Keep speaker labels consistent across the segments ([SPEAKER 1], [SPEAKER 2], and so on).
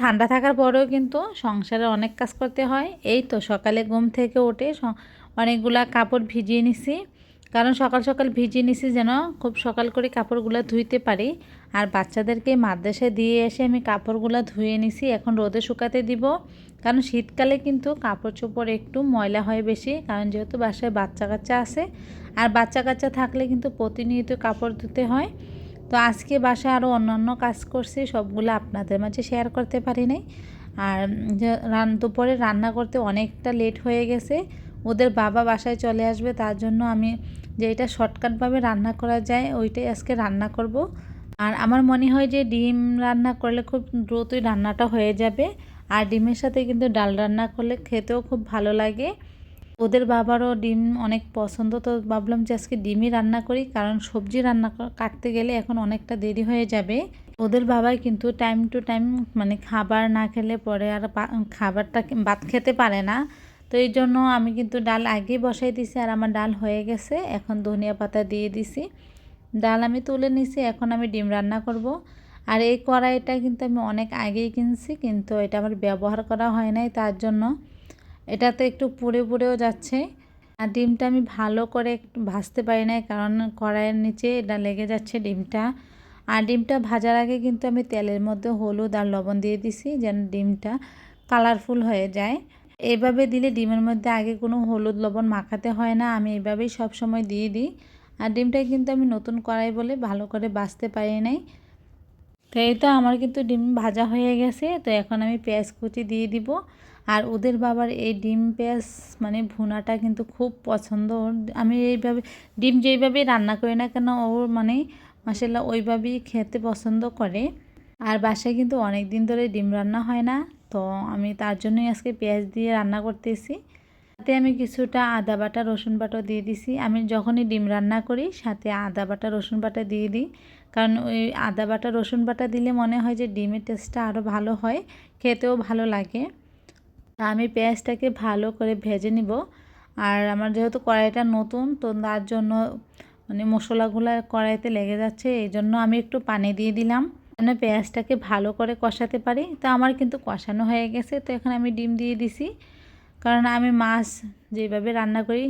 [SPEAKER 1] ঠান্ডা থাকার পরেও কিন্তু সংসারে অনেক কাজ করতে হয়। এই তো সকালে ঘুম থেকে উঠে অনেকগুলা কাপড় ভিজিয়ে নিছি। কারণ সকাল সকাল ভিজিয়ে নিছি যেন খুব সকাল করে কাপড়গুলো ধুইতে পারি। আর বাচ্চাদেরকে মাদ্রাসায় দিয়ে এসে আমি কাপড়গুলো ধুয়ে নিছি। এখন রোদে শুকাতে দিব। কারণ শীতকালে কিন্তু কাপড় চোপড় একটু ময়লা হয় বেশি। কারণ যেহেতু বাসায় বাচ্চা কাচ্চা আছে। আর বাচ্চা কাচ্চা থাকলে কিন্তু প্রতিনিয়ত কাপড় ধুতে হয়। তো আজকে বাসায় আরও অন্যান্য কাজ করছি, সবগুলো আপনাদের মাঝে শেয়ার করতে পারি নাই। আর রান, দুপুরে রান্না করতে অনেকটা লেট হয়ে গেছে, ওদের বাবা বাসায় চলে আসবে, তার জন্য আমি যেটা শর্টকাটভাবে রান্না করা যায়, ওইটাই আজকে রান্না করব। আর আমার মনে হয় যে ডিম রান্না করলে খুব দ্রুতই রান্নাটা হয়ে যাবে, আর ডিমের সাথে কিন্তু ডাল রান্না করলে খেতেও খুব ভালো লাগে। ওদের বাবারও ডিম অনেক পছন্দ, তো ভাবলাম যে আজকে ডিমই রান্না করি, কারণ সবজি রান্না কাটতে গেলে এখন অনেকটা দেরি হয়ে যাবে। ওদের বাবাই কিন্তু টাইম টু টাইম মানে খাবার না খেলে পরে আর খাবারটা ভাত খেতে পারে না। তো এই জন্য আমি কিন্তু ডাল আগেই বসাই দিছি আর আমার ডাল হয়ে গেছে। এখন ধনিয়া পাতা দিয়ে দিছি। ডাল আমি তুলে নিছি, এখন আমি ডিম রান্না করব। আর এই কড়াইটা কিন্তু আমি অনেক আগেই কিনছি, কিন্তু এটা আমার ব্যবহার করা হয় নাই তার জন্য। এটাতে একটু পুড়ে পুড়েও যাচ্ছে। আর ডিমটা আমি ভালো করে ভাজতে পারি নাই, কারণ কড়াইয়ের নিচে এটা লেগে যাচ্ছে ডিমটা। আর ডিমটা ভাজার আগে কিন্তু আমি তেলের মধ্যে হলুদ আর লবণ দিয়ে দিছি, যেন ডিমটা কালারফুল হয়ে যায়। এভাবে দিলে ডিমের মধ্যে আগে কোনো হলুদ লবণ মাখাতে হয় না, আমি এভাবেই সব সময় দিয়ে দিই। আর ডিমটা কিন্তু আমি নতুন কড়াই বলে ভালো করে বাছতে পারি নাই। তো এই তো আমার কিন্তু ডিম ভাজা হয়ে গেছে, তো এখন আমি পেঁয়াজ কুচি দিয়ে দিব। আর ওদের বাবার এই ডিম পেঁয়াজ মানে ভুনাটা কিন্তু খুব পছন্দ। আমি এইভাবে, ডিম যেইভাবেই রান্না করি না কেন, ওর মানে মাসাল্লাহ ওইভাবেই খেতে পছন্দ করে। আর বাসায় কিন্তু অনেক দিন ধরে ডিম রান্না হয় না, তো আমি তার জন্যই আজকে পেঁয়াজ দিয়ে রান্না করতেছি। সাথে আমি কিছুটা আদা বাটা, রসুন বাটা দিয়ে দিছি। আমি যখনই ডিম রান্না করি, সাথে আদা বাটা, রসুন বাটা দিয়ে দিই। কারণ ওই আদা বাটা, রসুন বাটা দিলে মনে হয় যে ডিমের টেস্টটা আরও ভালো হয়, খেতেও ভালো লাগে। আমি পেঁয়াজটাকে ভালো করে ভেজে নিব। আর আমার যেহেতু কড়াইটা নতুন, তো তার জন্য মানে মশলাগুলো কড়াইতে লেগে যাচ্ছে, এই জন্য আমি একটু পানি দিয়ে দিলাম। যেন পেঁয়াজটাকে ভালো করে কষাতে পারি। তো আমার কিন্তু কষানো হয়ে গেছে, তো এখন আমি ডিম দিয়ে দিছি। কারণ আমি মাছ যেভাবে রান্না করি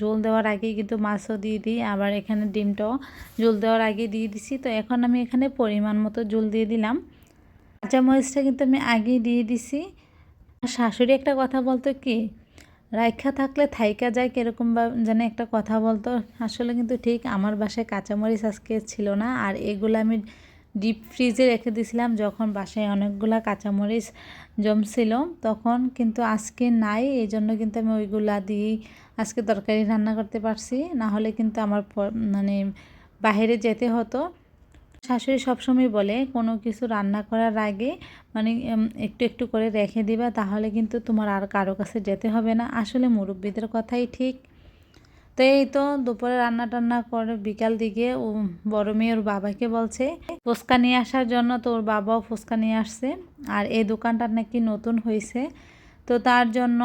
[SPEAKER 1] ঝোল দেওয়ার আগেই কিন্তু মাছও দিয়ে দিই, আবার এখানে ডিমটাও ঝোল দেওয়ার আগে দিয়ে দিছি। তো এখন আমি এখানে পরিমাণ মতো ঝোল দিয়ে দিলাম। কাঁচামরিচটা কিন্তু আমি আগেই দিয়ে দিছি। শাশুড়ি একটা কথা বলতো কি, রাইখা থাকলে থাইকা যায় কীরকম বা যেন একটা কথা বলতো। আসলে কিন্তু ঠিক আমার বাসায় কাঁচামরিচ আজকে ছিল না, আর এগুলো আমি ডিপ ফ্রিজে রেখে দিয়েছিলাম যখন বাসায় অনেকগুলা কাঁচামরিচ জমছিল। তখন কিন্তু আজকে নাই এই জন্য কিন্তু আমি ওইগুলা দিয়েই আজকে তরকারি রান্না করতে পারছি। না হলে কিন্তু আমার মানে বাইরে যেতে হতো। শাশুড়ি সবসময় বলে, কোনো কিছু রান্না করার আগে মানে একটু একটু করে রেখে দিবা, তাহলে কিন্তু তোমার আর কারও কাছে যেতে হবে না। আসলে মুরব্বীদের কথাই ঠিক। তো এই তো দুপুরে রান্না টান্না করে বিকাল দিকে, ও বড় মেয়ে ওর বাবাকে বলছে, ফুচকা নিয়ে আসার জন্য তো ওর বাবাও ফুচকা নিয়ে আসছে, আর এই দোকানটা নাকি নতুন হয়েছে তো তার জন্য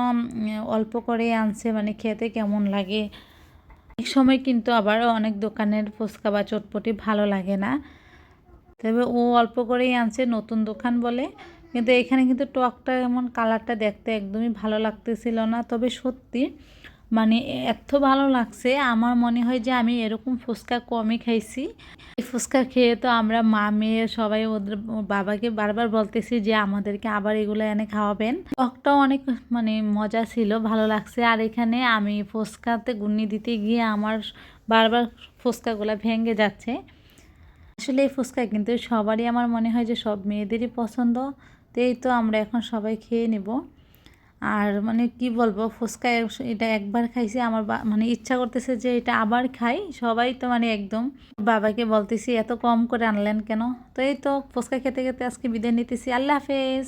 [SPEAKER 1] অল্প করেই আনছে মানে খেতে কেমন লাগে? অনেক সময় কিন্তু আবার অনেক দোকানের ফুচকা বা চটপটি ভালো লাগে না। তবে ও অল্প করেই আনছে নতুন দোকান বলে। কিন্তু এখানে কিন্তু টকটা এমন কালারটা দেখতে একদমই ভালো লাগতেছিল না। তবে সত্যি মানে এত ভালো লাগছে, আমার মনে হয় যে আমি এরকম ফুচকা কমই খাইছি। এই ফুচকা খেয়ে তো আমরা মা, মেয়ে সবাই ওদের বাবাকে বারবার বলতেছি যে আমাদেরকে আবার এগুলো এনে খাওয়াবেন। টকটাও অনেক মানে মজা ছিল, ভালো লাগছে। আর এখানে আমি ফুচকাতে গুন্নি দিতে গিয়ে আমার বারবার ফুচকাগুলো ভেঙে যাচ্ছে। আসলে এই ফুচকা কিন্তু সবারই আমার মনে হয় যে সব মেয়েদেরই পছন্দ, তো এই তো আমরা এখন সবাই খেয়ে নেব। আর মানে কি বলব, ফুচকা এটা একবার খাইছি, আমার মানে ইচ্ছা করতেছে যে এটা আবার খাই। সবাই তো মানে একদম বাবাকে বলতেছি, এত কম করে আনলেন কেন? তো এই তো ফুচকা খেতে খেতে আজকে বিদায় নিতেছি। আল্লাহ হাফেজ।